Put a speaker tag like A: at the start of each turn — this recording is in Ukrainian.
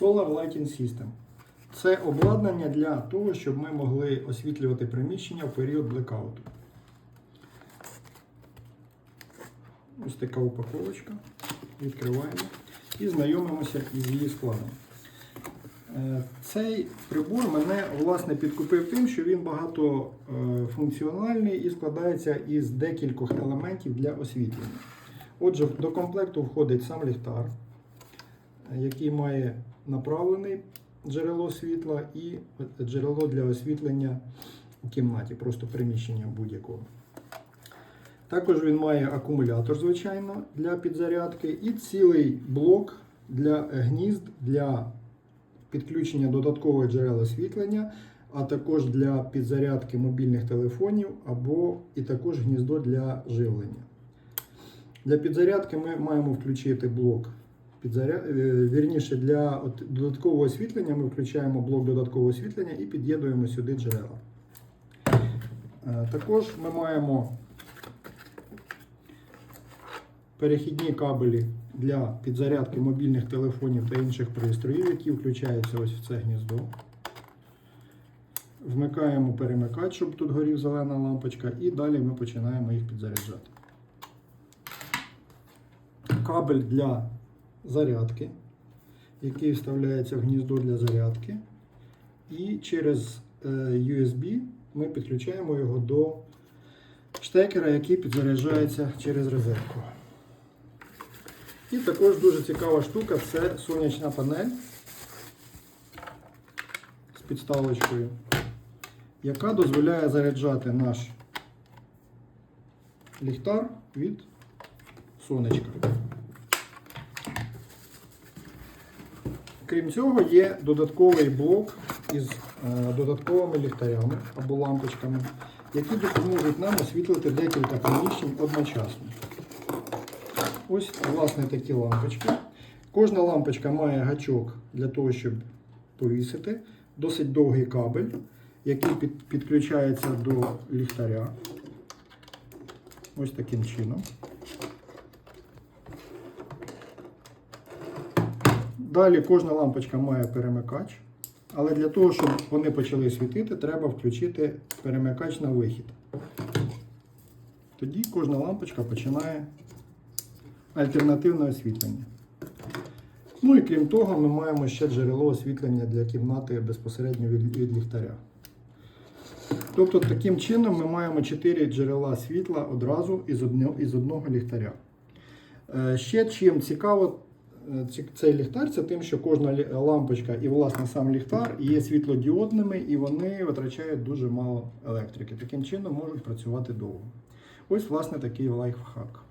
A: Solar Lighting System. Це обладнання для того, щоб ми могли освітлювати приміщення в період блекауту. Ось така упаковочка. Відкриваємо і знайомимося із її складом. Е, Цей прибор мене власне підкупив тим, що він багатофункціональний і складається із декількох елементів для освітлення. Отже, до комплекту входить сам ліхтар, е, який має направлений джерело світла і джерело для освітлення у кімнаті, просто приміщення будь-якого. Також він має акумулятор, звичайно, для підзарядки, і цілий блок для гнізд для підключення додаткових джерел освітлення, а також для підзарядки мобільних телефонів або і також гніздо для живлення. Для підзарядки ми маємо включити блок підзаря... е, Вірніше, для додаткового освітлення ми включаємо блок додаткового освітлення і під'єднуємо сюди джерела. Е, Також ми маємо перехідні кабелі для підзарядки мобільних телефонів та інших пристроїв, які включаються ось в це гніздо. Вмикаємо перемикач, щоб тут горів зелена лампочка, і далі ми починаємо їх підзаряджати. Кабель для зарядки, який вставляється в гніздо для зарядки. І через е, USB ми підключаємо його до штекера, який підзаряджається через розетку. І також дуже цікава штука це сонячна панель з підставочкою, яка дозволяє заряджати наш ліхтар від сонечка. Крім цього, є додатковий блок із е, додатковими ліхтарями або лампочками, які допоможуть нам освітлити декілька приміщень одночасно. Ось, власне, такі лампочки. Кожна лампочка має гачок для того, щоб повісити. Досить довгий кабель, який під, підключається до ліхтаря. Ось таким чином. Далі кожна лампочка має перемикач. Але для того, щоб вони почали світити, треба включити перемикач на вихід. Тоді кожна лампочка починає альтернативне освітлення. Ну і крім того, ми маємо ще джерело освітлення для кімнати безпосередньо від, від ліхтаря. Тобто, таким чином ми маємо 4 джерела світла одразу із одного, із одного ліхтаря. Е, Ще чим цікаво ці- цей ліхтар, це тим, що кожна лампочка і власне сам ліхтар є світлодіодними і вони витрачають дуже мало електрики. Таким чином можуть працювати довго. Ось, власне, такий лайфхак.